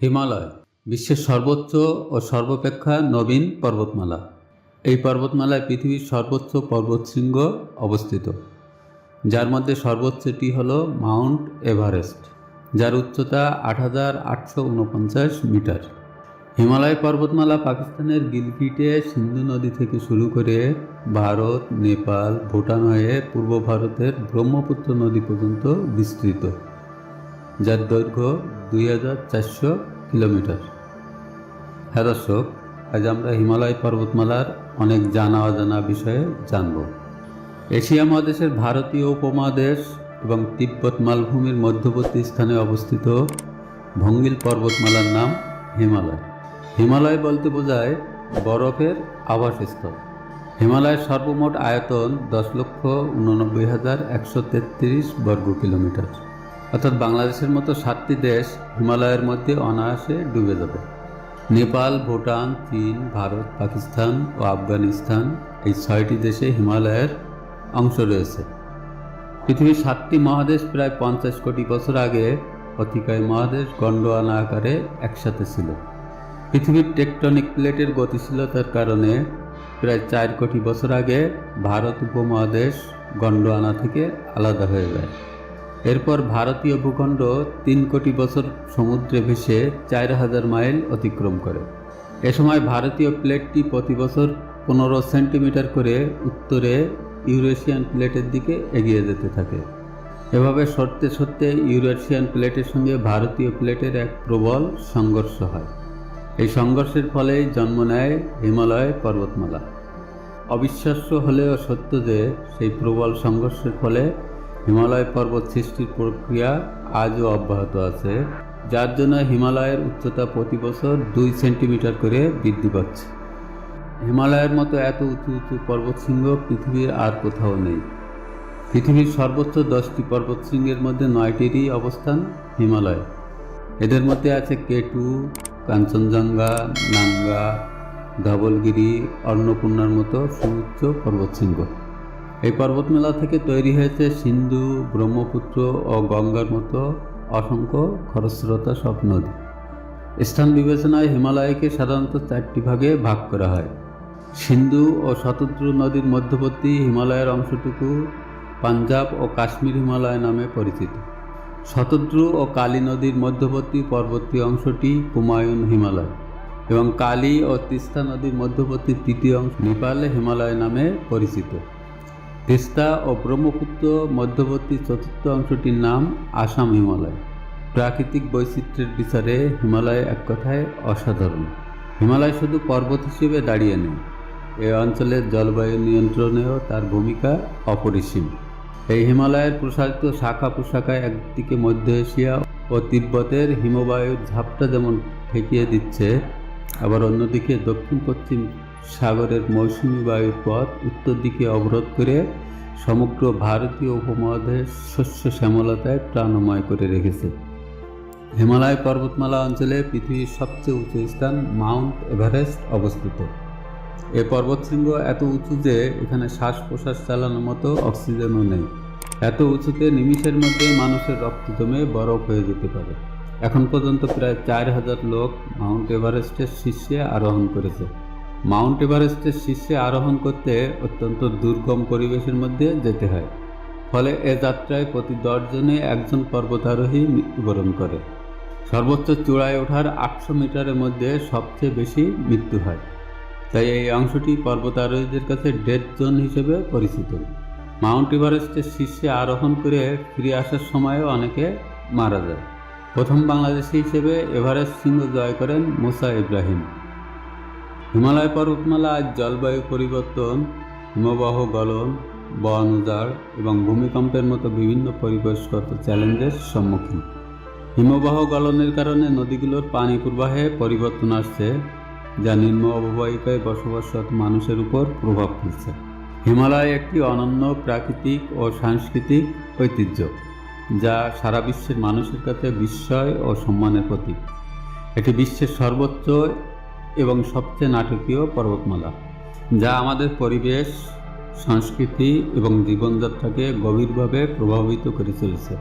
হিমালয়, বিশ্বের সর্বোচ্চ ও সর্বাপেক্ষা নবীন পর্বতমালা। এই পর্বতমালায় পৃথিবীর সর্বোচ্চ পর্বতশৃঙ্গ অবস্থিত। যার মধ্যে সর্বোচ্চটি হল মাউন্ট এভারেস্ট, যার উচ্চতা আট হাজার আটশো উনপঞ্চাশ মিটার। হিমালয় পর্বতমালা পাকিস্তানের গিলগিটে সিন্ধু নদী থেকে শুরু করে ভারত, নেপাল, ভুটান হয়ে পূর্ব ভারতের ব্রহ্মপুত্র নদী পর্যন্ত বিস্তৃত। যার দৈর্ঘ্য দুই হাজার চারশো কিলোমিটার। হ্যাঁ দর্শক, আজ আমরা হিমালয় পর্বতমালার অনেক জানা অজানা বিষয়ে জানব। এশিয়া মহাদেশের ভারতীয় উপমহাদেশ এবং তিব্বত মালভূমির মধ্যবর্তী স্থানে অবস্থিত ভঙ্গিল পর্বতমালার নাম হিমালয়। হিমালয় বলতে বোঝায় বরফের আবাসস্থল। হিমালয়ের সর্বমোট আয়তন দশ লক্ষ উননব্বই হাজার একশো তেত্রিশ বর্গ কিলোমিটার। অর্থাৎ বাংলাদেশের মতো সাতটি দেশ হিমালয়ের মধ্যে অনায়াসে ডুবে যাবে। নেপাল, ভুটান, চীন, ভারত, পাকিস্তান ও আফগানিস্তান এই ছয়টি দেশে হিমালয়ের অংশ রয়েছে। পৃথিবীর সাতটি মহাদেশ প্রায় পঞ্চাশ কোটি বছর আগে অতিকায় মহাদেশ গন্ডোয়ানা আকারে একসাথে ছিল। পৃথিবীর টেকটনিক প্লেটের গতিশীলতার কারণে প্রায় চার কোটি বছর আগে ভারত উপমহাদেশ গন্ডোয়ানা থেকে আলাদা হয়ে যায়। এরপর ভারতীয় ভূখণ্ড তিন কোটি বছর সমুদ্রে ভেসে চার হাজার মাইল অতিক্রম করে। এ সময় ভারতীয় প্লেটটি প্রতি বছর পনেরো সেন্টিমিটার করে উত্তরে ইউরেশিয়ান প্লেটের দিকে এগিয়ে যেতে থাকে। এভাবে সরতে সরতে ইউরেশিয়ান প্লেটের সঙ্গে ভারতীয় প্লেটের এক প্রবল সংঘর্ষ হয়। এই সংঘর্ষের ফলেই জন্ম নেয় হিমালয় পর্বতমালা। অবিশ্বাস্য হলেও সত্য যে সেই প্রবল সংঘর্ষের ফলে হিমালয় পর্বত সৃষ্টির প্রক্রিয়া আজও অব্যাহত আছে, যার জন্য হিমালয়ের উচ্চতা প্রতি বছর দুই সেন্টিমিটার করে বৃদ্ধি পাচ্ছে। হিমালয়ের মতো এত উঁচু উঁচু পর্বতশৃঙ্গ পৃথিবীর আর কোথাও নেই। পৃথিবীর সর্বোচ্চ দশটি পর্বতশৃঙ্গের মধ্যে নয়টিরই অবস্থান হিমালয়। এদের মধ্যে আছে কেটু, কাঞ্চনজঙ্ঘা, নাঙ্গা, ধবলগিরি, অন্নপূর্ণার মতো সুউচ্চ পর্বতশৃঙ্গ। এই পর্বতমেলা থেকে তৈরি হয়েছে সিন্ধু, ব্রহ্মপুত্র ও গঙ্গার মতো অসংখ্য খরস্রোতা সব নদী। স্থান বিবেচনায় হিমালয়কে সাধারণত চারটি ভাগে ভাগ করা হয়। সিন্ধু ও শতদ্রু নদীর মধ্যবর্তী হিমালয়ের অংশটুকু পাঞ্জাব ও কাশ্মীর হিমালয় নামে পরিচিত। শতদ্রু ও কালী নদীর মধ্যবর্তী পর্বতীয় অংশটি কুমায়ুন হিমালয় এবং কালী ও তিস্তা নদীর মধ্যবর্তী তৃতীয় অংশ নেপালে হিমালয় নামে পরিচিত। তিস্তা ও ব্রহ্মপুত্র মধ্যবর্তী চতুর্থ অংশটির নাম আসাম হিমালয়। প্রাকৃতিক বৈচিত্র্যের বিচারে হিমালয় এক কথায় অসাধারণ। হিমালয় শুধু পর্বত হিসেবে দাঁড়িয়ে নেই এই অঞ্চলের জলবায়ু নিয়ন্ত্রণেও তার ভূমিকা অপরিসীম। এই হিমালয়ের প্রসারিত শাখা প্রশাখায় একদিকে মধ্য এশিয়া ও তিব্বতের হিমবায়ুর ঝাপটা যেমন ঠেকিয়ে দিচ্ছে, আবার অন্যদিকে দক্ষিণ পশ্চিম সাগরের মৌসুমি বায়ুর পথ উত্তর দিকে অবরোধ করে সমগ্র ভারতীয় উপমহাদেশ শস্য শ্যামলতায় প্রাণময় করে রেখেছে। হিমালয় পর্বতমালা অঞ্চলে পৃথিবীর সবচেয়ে উঁচু স্থান মাউন্ট এভারেস্ট অবস্থিত। এ পর্বতশৃঙ্গ এত উঁচু যে এখানে শ্বাস প্রশ্বাস চালানোর মতো অক্সিজেনও নেই। এত উঁচুতে নিমিষের মধ্যে মানুষের রক্ত জমে বরফ হয়ে যেতে পারে। এখন পর্যন্ত প্রায় চার হাজার লোক মাউন্ট এভারেস্টের শীর্ষে আরোহণ করেছে। মাউন্ট এভারেস্টের শীর্ষে আরোহণ করতে অত্যন্ত দুর্গম পরিবেশের মধ্যে যেতে হয়। ফলে এ যাত্রায় প্রতি দশজনে একজন পর্বতারোহী মৃত্যুবরণ করে। সর্বোচ্চ চূড়ায় ওঠার আটশো মিটারের মধ্যে সবচেয়ে বেশি মৃত্যু হয়। তাই এই অংশটি পর্বতারোহীদের কাছে ডেড জোন হিসেবে পরিচিত। মাউন্ট এভারেস্টের শীর্ষে আরোহণ করে ফিরে আসার সময়ও অনেকে মারা যায়। প্রথম বাংলাদেশি হিসেবে এভারেস্ট শৃঙ্গ জয় করেন মুসা ইব্রাহিম। হিমালয় পর্বতমালা আজ জলবায়ু পরিবর্তন, হিমবাহ গলন, বন উজাড় এবং ভূমিকম্পের মতো বিভিন্ন পরিবেশগত চ্যালেঞ্জের সম্মুখীন। হিমবাহ গলনের কারণে নদীগুলোর পানি প্রবাহে পরিবর্তন আসছে, যা নিম্ন অববাহিকায় বসবাসরত মানুষের উপর প্রভাব ফেলছে। হিমালয় একটি অনন্য প্রাকৃতিক ও সাংস্কৃতিক ঐতিহ্য, যা সারা বিশ্বের মানুষের কাছে বিস্ময় ও সম্মানের প্রতীক। এটি বিশ্বের সর্বোচ্চ এবং সবচেয়ে নাটকীয় পর্বতমালা যা আমাদের পরিবেশ সংস্কৃতি এবং জীবনযাত্রাকে গভীরভাবে প্রভাবিত করে চলেছে।